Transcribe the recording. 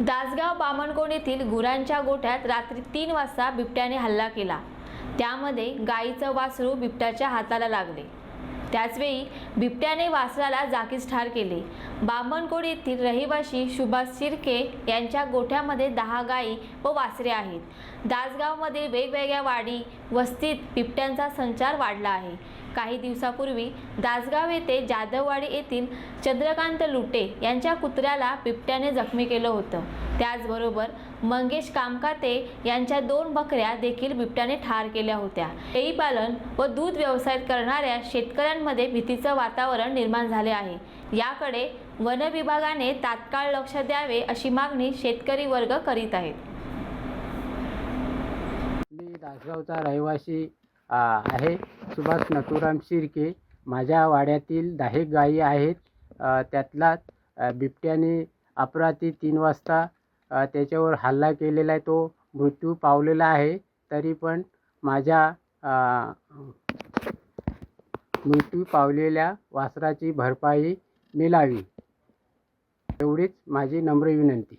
दासगाव बामणकोण येथील गुरांच्या गोठ्यात रात्री तीन वाजता बिबट्याने हल्ला केला. त्यामध्ये गाईचं वासरू बिबट्याच्या हाताला लागले. त्याचवेळी बिबट्याने वासराला जागीच ठार केले. बामणकोड येथील रहिवासी सुभाष शिर्के यांच्या गोठ्यामध्ये दहा गायी व वासरे आहेत. दासगावमध्ये वेगवेगळ्या वाडी वस्तीत बिबट्यांचा संचार वाढला आहे. काही दिवसापूर्वी दासगाव येथे जाधववाडी येथील चंद्रकांत लुटे यांच्या कुत्र्याला बिबट्याने जखमी केलं होतं. त्याचबरोबर मंगेश कामकाते यांच्या दोन बकऱ्या देखील बिबट्याने ठार केल्या होत्या. शेळीपालन व दूध व्यवसाय करणाऱ्या शेतकऱ्यांमध्ये भीतीचं वातावरण निर्माण झाले आहे. याकडे वन विभागाने तात्काळ लक्ष द्यावे अशी मागणी शेतकरी वर्ग करीत आहेत. मी दासगावचा रहिवासी आहे. सुभाष नथुराम शिर्के. माझ्या वाड्यातील दहा गायी आहेत. त्यातला बिबट्याने अपराती तीन वाजता त्याच्यावर हल्ला केलेला आहे तो मृत्यू पावलेला आहे. तरी पण माझ्या मृत्यू पावलेल्या वासराची भरपाई मिळावी एवढीच माझी नम्र विनंती.